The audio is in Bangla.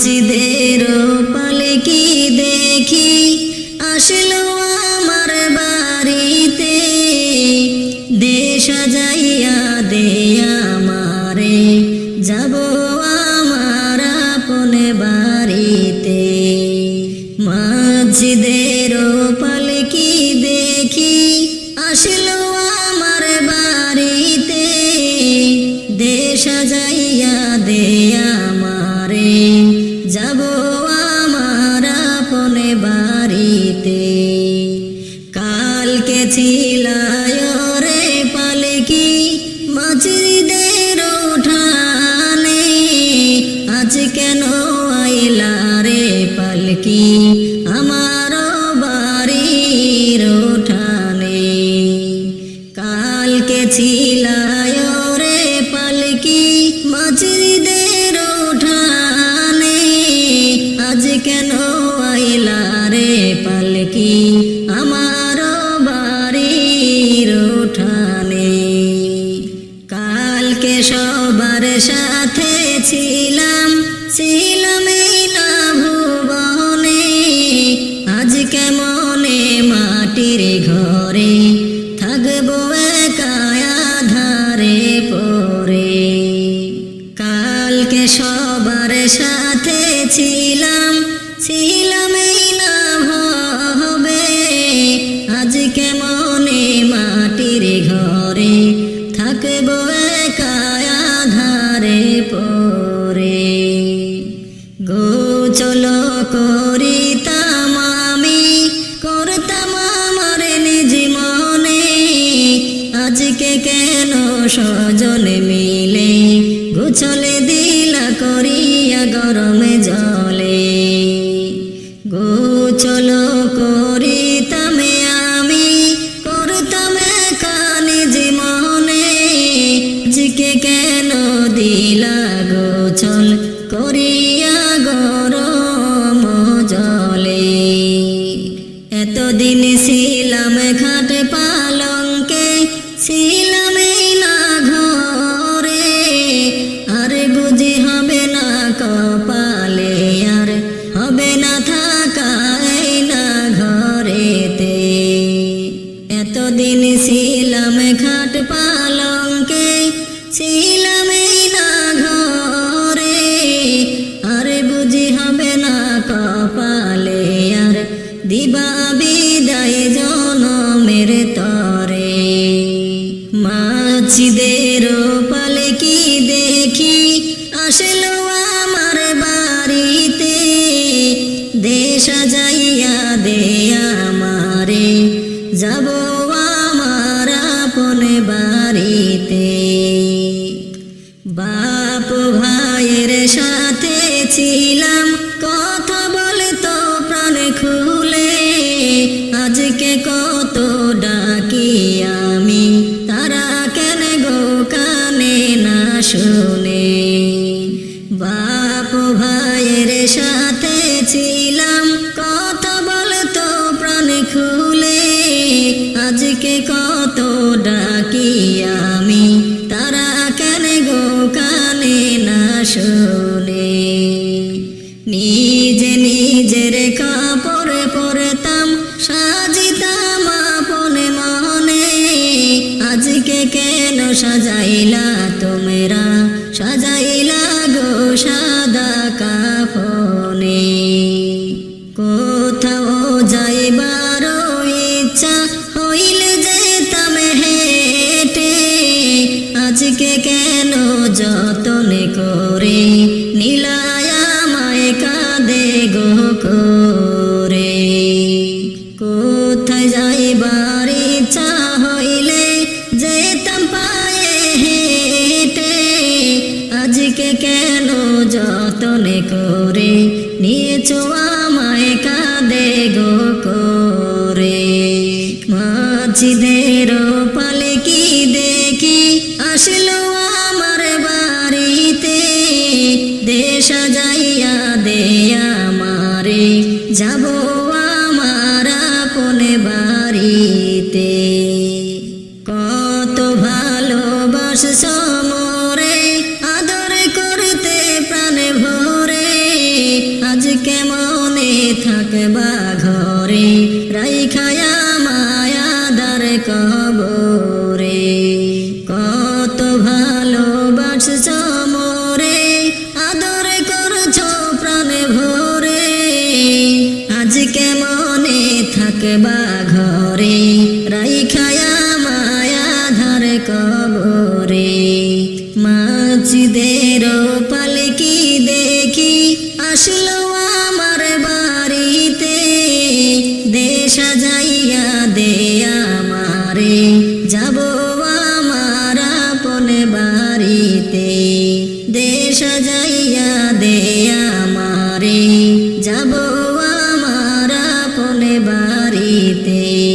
মাঝিদের পালকি দেখি? আসলো আমার বাড়িতে। দেশ যাইয়া দে আমারে। যাব আমার আপন বাড়িতে। মাঝিদের পালকি দেখি? আসলো বাড়িতে। কালকে ছিলায় রে পালকি মাঝিদের উঠানে আজ কেন আইলা রে পালকি আমার বাড়ির সাথে ছিলাম ছিলাম না ভুবনে আজ কেমনে মাটির ঘরে থাকব একায়া ধারে পরে কালকে সবার সাথে ছিলাম ছিলাম না হবে আজ কেমনে আজকে কেন সজন মিলে? গোছলে দিলা করিয়া গরমে জলে। গোচল করিতাম আমি, করতাম একা নিজ মনে। আজকে কেন দিলা গোছল করিয়া গরম ছিলাম খাট পালঙ্কে, ছিলাম না ঘরে আর বুঝি হবে না কপালে আর দিবা বিদায় জনমের তরে। মাছিদের পালে কি দেখি? আসলো আমার বাড়িতে, দেশ যাইয়া দে আমারে। যাব বাড়িতে। বাপ ভাইয়ের সাথে ছিলাম, কথা বলে তো প্রাণ খুলে। আজকে কত ডাকি আমি, তারা কেন গো কানে না শুনে? বাপ ভাইয়ের সাথে ছিলাম, কথা বলে তো প্রাণ খুলে। আজকে কত ডাকি আমি। তারা কেন গো কানে না শুনে? নিজে নিজের কাপড় পরতাম, সাজিতাম আপনে মনে। আজকে কেন সাজাইলা তোমরা? সাজাইলা গো সাদা কাফনে কোথায় যাইবার ইচ্ছা হইলে যেতাম পায়ে হেঁটে। আজকে কেন যতন করে নিয়েছ আমায় কাঁদে গো করে? মাঝিদের পালে কি দেখি আসলো আমার বাড়িতে। দেশ যাইয়া দে আমারে যাব ଦିବସ ସମରେ ଆଦର କରତେ ପ୍ରାଣ ଭରେ ଆଜ କେ ମନେ থাকবা ঘরে? রাই খায়া মায়া দর কবর। রঙের পালকি দেখি? আসলো আমার বাড়িতে। দে সাজাইয়া দে আমারে। যাব আমার আপন বাড়িতে। দে সাজাইয়া দে আমারে। যাব আমার আপন বাড়িতে।